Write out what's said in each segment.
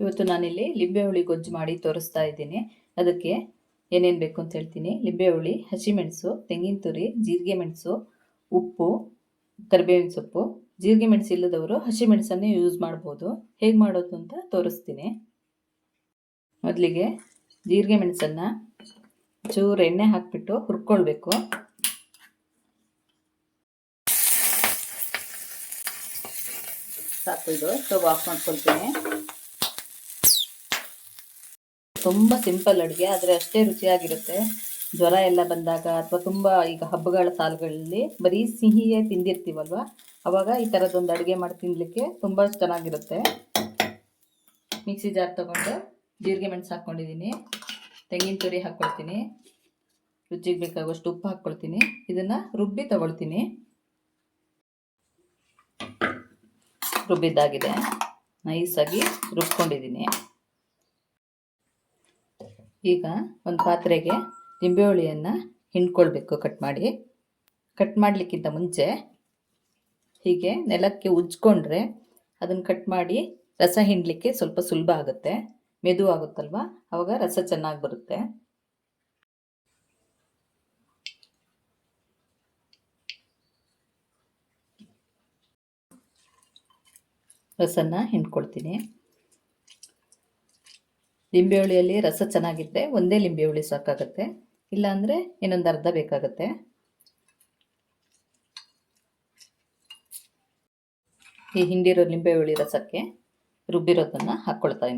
ಇವತ್ತು ನಾನಿಲ್ಲಿ ಲಿಂಬೆ ಹುಳಿ ಗೊಜ್ಜು ಮಾಡಿ ತೋರಿಸ್ತಾ ಇದ್ದೀನಿ. ಅದಕ್ಕೆ ಏನೇನು ಬೇಕು ಅಂತ ಹೇಳ್ತೀನಿ. ಲಿಂಬೆ ಹುಳಿ, ಹಸಿಮೆಣಸು, ತೆಂಗಿನ ತುರಿ, ಜೀರಿಗೆ ಮೆಣಸು, ಉಪ್ಪು, ಕರಿಬೇವಿನ ಸೊಪ್ಪು. ಜೀರಿಗೆ ಮೆಣಸು ಇಲ್ಲದವರು ಹಸಿಮೆಣಸನ್ನೇ ಯೂಸ್ ಮಾಡ್ಬೋದು. ಹೇಗೆ ಮಾಡೋದು ಅಂತ ತೋರಿಸ್ತೀನಿ. ಮೊದಲಿಗೆ ಜೀರಿಗೆ ಮೆಣಸನ್ನು ಚೂರು ಎಣ್ಣೆ ಹಾಕಿಬಿಟ್ಟು ಹುರ್ಕೊಳ್ಬೇಕು. ಸಾಕು ಇದು ಸ್ಟವ್ ಆಫ್ ಮಾಡ್ಕೊಳ್ತೀನಿ. ತುಂಬ ಸಿಂಪಲ್ ಅಡುಗೆ, ಆದರೆ ಅಷ್ಟೇ ರುಚಿಯಾಗಿರುತ್ತೆ. ಜ್ವರ ಎಲ್ಲ ಬಂದಾಗ ಅಥವಾ ತುಂಬ ಈಗ ಹಬ್ಬಗಳ ಸಾಲುಗಳಲ್ಲಿ ಬರೀ ಸಿಹಿಯೇ ತಿಂದಿರ್ತೀವಲ್ವ? ಅವಾಗ ಈ ಥರದೊಂದು ಅಡುಗೆ ಮಾಡಿ ತಿನ್ನಲಿಕ್ಕೆ ತುಂಬ ಚೆನ್ನಾಗಿರುತ್ತೆ. ಮಿಕ್ಸಿ ಜಾರ್ ತೊಗೊಂಡು ಜೀರಿಗೆ ಮೆಣಸು ಹಾಕ್ಕೊಂಡಿದ್ದೀನಿ. ತೆಂಗಿನ ತುರಿ ಹಾಕ್ಕೊಳ್ತೀನಿ ರುಚಿಗೆ ಬೇಕಾಗುವಷ್ಟು ಉಪ್ಪು ಹಾಕ್ಕೊಳ್ತೀನಿ ಇದನ್ನು ರುಬ್ಬಿ ತಗೊಳ್ತೀನಿ. ರುಬ್ಬಿದ್ದಾಗಿದೆ. ನೈಸಾಗಿ ರುಬ್ಕೊಂಡಿದ್ದೀನಿ. ಈಗ ಒಂದು ಪಾತ್ರೆಗೆ ಲಿಂಬೆ ಹುಳಿಯನ್ನು ಹಿಂಡ್ಕೊಳ್ಬೇಕು ಕಟ್ ಮಾಡಿ. ಕಟ್ ಮಾಡಲಿಕ್ಕಿಂತ ಮುಂಚೆ ಹೀಗೆ ನೆಲಕ್ಕೆ ಉಜ್ಕೊಂಡ್ರೆ ಅದನ್ನು ಕಟ್ ಮಾಡಿ ರಸ ಹಿಂಡಲಿಕ್ಕೆ ಸ್ವಲ್ಪ ಸುಲಭ ಆಗುತ್ತೆ. ಮೆದು ಆಗುತ್ತಲ್ವ? ಅವಾಗ ರಸ ಚೆನ್ನಾಗಿ ಬರುತ್ತೆ. ರಸನ ಹಿಂಡ್ಕೊಳ್ತೀನಿ. ಲಿಂಬೆ ಹುಳಿಯಲ್ಲಿ ರಸ ಚೆನ್ನಾಗಿದ್ದರೆ ಒಂದೇ ಲಿಂಬೆ ಹುಳಿ ಸಾಕಾಗುತ್ತೆ. ಇಲ್ಲಾಂದರೆ ಇನ್ನೊಂದು ಅರ್ಧ ಬೇಕಾಗುತ್ತೆ. ಈ ಹಿಂಡಿರೋ ಲಿಂಬೆ ಹುಳಿ ರಸಕ್ಕೆ ರುಬ್ಬಿರೋದನ್ನು ಹಾಕ್ಕೊಳ್ತಾ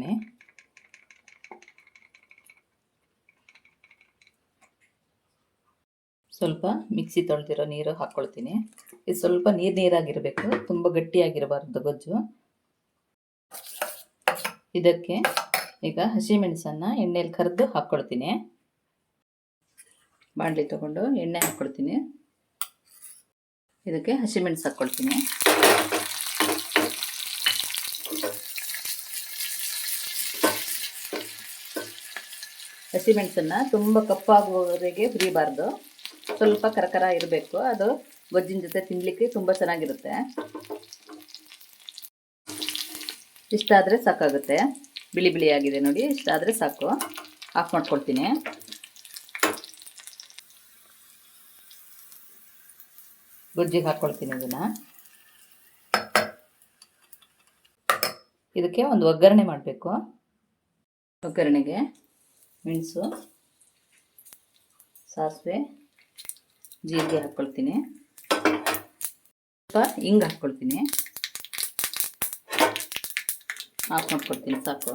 ಸ್ವಲ್ಪ ಮಿಕ್ಸಿ ತೊಳೆದಿರೋ ನೀರು ಹಾಕ್ಕೊಳ್ತೀನಿ ಇದು ಸ್ವಲ್ಪ ನೀರು ನೀರಾಗಿರಬೇಕು, ತುಂಬ ಗಟ್ಟಿಯಾಗಿರಬಾರ್ದು ಗೊಜ್ಜು. ಇದಕ್ಕೆ ಈಗ ಹಸಿಮೆಣಸನ್ನು ಎಣ್ಣೆಯಲ್ಲಿ ಕರೆದು ಹಾಕ್ಕೊಳ್ತೀನಿ ಬಾಣಲಿ ತೊಗೊಂಡು ಎಣ್ಣೆ ಹಾಕ್ಕೊಳ್ತೀನಿ ಇದಕ್ಕೆ ಹಸಿಮೆಣಸು ಹಾಕ್ಕೊಳ್ತೀನಿ ಹಸಿಮೆಣಸನ್ನು ತುಂಬ ಕಪ್ಪಾಗುವವರೆಗೆ ಹುರಿಬಾರ್ದು. ಸ್ವಲ್ಪ ಕರಕರ ಇರಬೇಕು. ಅದು ಗೊಜ್ಜಿನ ಜೊತೆ ತಿನ್ನಲಿಕ್ಕೆ ತುಂಬ ಚೆನ್ನಾಗಿರುತ್ತೆ. ಇಷ್ಟಾದರೆ ಸಾಕಾಗುತ್ತೆ. ಬಿಳಿ ಆಗಿದೆ ನೋಡಿ ಇಷ್ಟಾದರೆ ಸಾಕು. ಆಫ್ ಮಾಡ್ಕೊಳ್ತೀನಿ. ಗೊಜ್ಜಿಗೆ ಹಾಕ್ಕೊಳ್ತೀನಿ ಇದನ್ನು. ಇದಕ್ಕೆ ಒಂದು ಒಗ್ಗರಣೆ ಮಾಡಬೇಕು. ಒಗ್ಗರಣೆಗೆ ಮೆಣಸು, ಸಾಸಿವೆ, ಜೀರಿಗೆ ಹಾಕ್ಕೊಳ್ತೀನಿ ಸ್ವಲ್ಪ ಹಿಂಗೆ ಹಾಕ್ಕೊಳ್ತೀನಿ ಆಫ್ ಮಾಡ್ಕೊಳ್ತೀನಿ ಸಾಕು.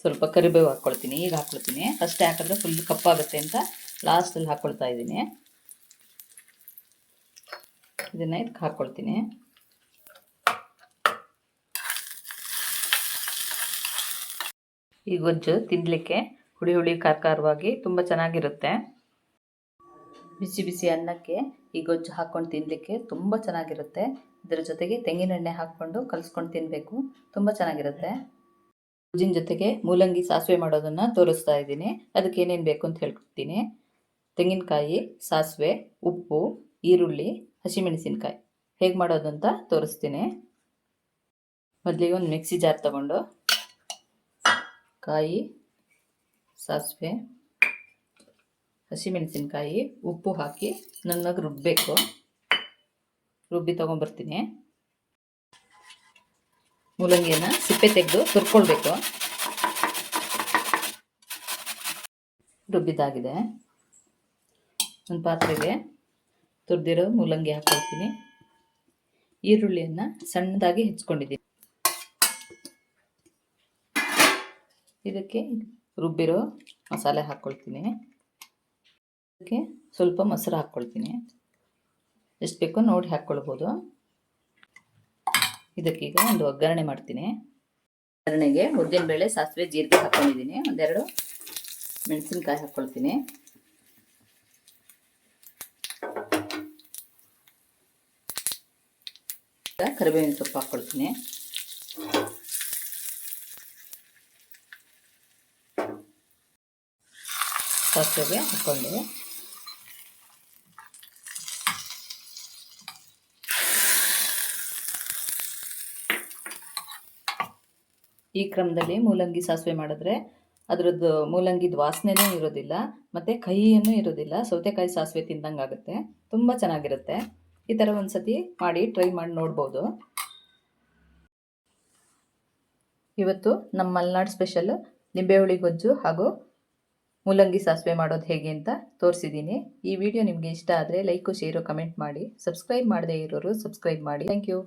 ಸ್ವಲ್ಪ ಕರಿಬೇವು ಹಾಕ್ಕೊಳ್ತೀನಿ, ಈಗ ಹಾಕ್ಕೊಳ್ತೀನಿ. ಫಸ್ಟ್ ಹಾಕಿದ್ರೆ ಫುಲ್ ಕಪ್ಪಾಗುತ್ತೆ ಅಂತ ಲಾಸ್ಟಲ್ಲಿ ಹಾಕ್ಕೊಳ್ತಾ ಇದ್ದೀನಿ. ಇದನ್ನ ಇದಕ್ಕೆ ಹಾಕ್ಕೊಳ್ತೀನಿ. ಈ ಗೊಜ್ಜು ತಿನ್ನಲಿಕ್ಕೆ ಹುಳಿ ಹುಳಿ ಖಾರ ಖಾರವಾಗಿ ತುಂಬ ಚೆನ್ನಾಗಿರುತ್ತೆ. ಬಿಸಿ ಬಿಸಿ ಅನ್ನಕ್ಕೆ ಈ ಗೊಜ್ಜು ಹಾಕ್ಕೊಂಡು ತಿನ್ನಲಿಕ್ಕೆ ತುಂಬ ಚೆನ್ನಾಗಿರುತ್ತೆ. ಇದರ ಜೊತೆಗೆ ತೆಂಗಿನೆಣ್ಣೆ ಹಾಕ್ಕೊಂಡು ಕಲಿಸ್ಕೊಂಡು ತಿನ್ನಬೇಕು ತುಂಬ ಚೆನ್ನಾಗಿರುತ್ತೆ. ಗೊಜ್ಜಿನ ಜೊತೆಗೆ ಮೂಲಂಗಿ ಸಾಸಿವೆ ಮಾಡೋದನ್ನು ತೋರಿಸ್ತಾ ಇದ್ದೀನಿ. ಅದಕ್ಕೆ ಏನೇನು ಬೇಕು ಅಂತ ಹೇಳ್ಕೊಡ್ತೀನಿ. ತೆಂಗಿನಕಾಯಿ, ಸಾಸಿವೆ, ಉಪ್ಪು, ಈರುಳ್ಳಿ, ಹಸಿಮೆಣಸಿನಕಾಯಿ. ಹೇಗೆ ಮಾಡೋದು ಅಂತ ತೋರಿಸ್ತೀನಿ. ಮೊದಲಿಗೆ ಒಂದು ಮಿಕ್ಸಿ ಜಾರ್ ತಗೊಂಡು ಕಾಯಿ, ಸಾಸಿವೆ ಹಸಿಮೆಣಸಿನ್ಕಾಯಿ ಉಪ್ಪು ಹಾಕಿ ನುಣ್ಣಗೆ ರುಬ್ಬಬೇಕು ರುಬ್ಬಿ ತೊಗೊಂಬರ್ತೀನಿ. ಮೂಲಂಗಿಯನ್ನು ಸಿಪ್ಪೆ ತೆಗೆದು ತುರ್ಕೊಳ್ಬೇಕು. ರುಬ್ಬಿದ್ದಾಗಿದೆ. ಒಂದು ಪಾತ್ರೆಗೆ ತುರಿದಿರೋ ಮೂಲಂಗಿ ಹಾಕ್ಕೊಳ್ತೀನಿ ಈರುಳ್ಳಿಯನ್ನು ಸಣ್ಣದಾಗಿ ಹೆಚ್ಕೊಂಡಿದ್ದೀನಿ. ಇದಕ್ಕೆ ರುಬ್ಬಿರೋ ಮಸಾಲೆ ಹಾಕ್ಕೊಳ್ತೀನಿ ಅದಕ್ಕೆ ಸ್ವಲ್ಪ ಮೊಸರು ಹಾಕ್ಕೊಳ್ತೀನಿ. ಎಷ್ಟು ಬೇಕೋ ನೋಡಿ ಹಾಕ್ಕೊಳ್ಬೋದು. ಇದಕ್ಕೀಗ ಒಂದು ಒಗ್ಗರಣೆ ಮಾಡ್ತೀನಿ. ಒಗ್ಗರಣೆಗೆ ಉದ್ದಿನಬೇಳೆ, ಸಾಸಿವೆ, ಜೀರಿಗೆ ಹಾಕ್ಕೊಂಡಿದ್ದೀನಿ ಒಂದೆರಡು ಮೆಣಸಿನ್ಕಾಯಿ ಹಾಕ್ಕೊಳ್ತೀನಿ. ಕರಿಬೇವಿನ ಸೊಪ್ಪು ಹಾಕ್ಕೊಳ್ತೀನಿ. ಸಾಸಿವೆಗೆ ಹಾಕ್ಕೊಂಡೆ. ಈ ಕ್ರಮದಲ್ಲಿ ಮೂಲಂಗಿ ಸಾಸಿವೆ ಮಾಡಿದ್ರೆ ಅದರದ್ದು ಮೂಲಂಗಿದ ವಾಸನೆನೂ ಇರೋದಿಲ್ಲ, ಮತ್ತು ಕಹಿಯನ್ನು ಇರೋದಿಲ್ಲ. ಸೌತೆಕಾಯಿ ಸಾಸಿವೆ ತಿಂದಂಗೆ ಆಗುತ್ತೆ. ತುಂಬ ಚೆನ್ನಾಗಿರುತ್ತೆ. ಈ ಥರ ಒಂದು ಸತಿ ಮಾಡಿ ಟ್ರೈ ಮಾಡಿ ನೋಡ್ಬೋದು. ಇವತ್ತು ನಮ್ಮ ಮಲೆನಾಡು ಸ್ಪೆಷಲ್ ನಿಂಬೆಹುಳಿ ಗೊಜ್ಜು ಹಾಗೂ ಮೂಲಂಗಿ ಸಾಸಿವೆ ಮಾಡೋದು ಹೇಗೆ ಅಂತ ತೋರಿಸಿದ್ದೀನಿ ಈ ವಿಡಿಯೋ ನಿಮಗೆ ಇಷ್ಟ ಆದರೆ ಲೈಕು, ಶೇರು, ಕಮೆಂಟ್ ಮಾಡಿ. ಸಬ್ಸ್ಕ್ರೈಬ್ ಮಾಡದೇ ಇರೋರು ಸಬ್ಸ್ಕ್ರೈಬ್ ಮಾಡಿ. Thank you.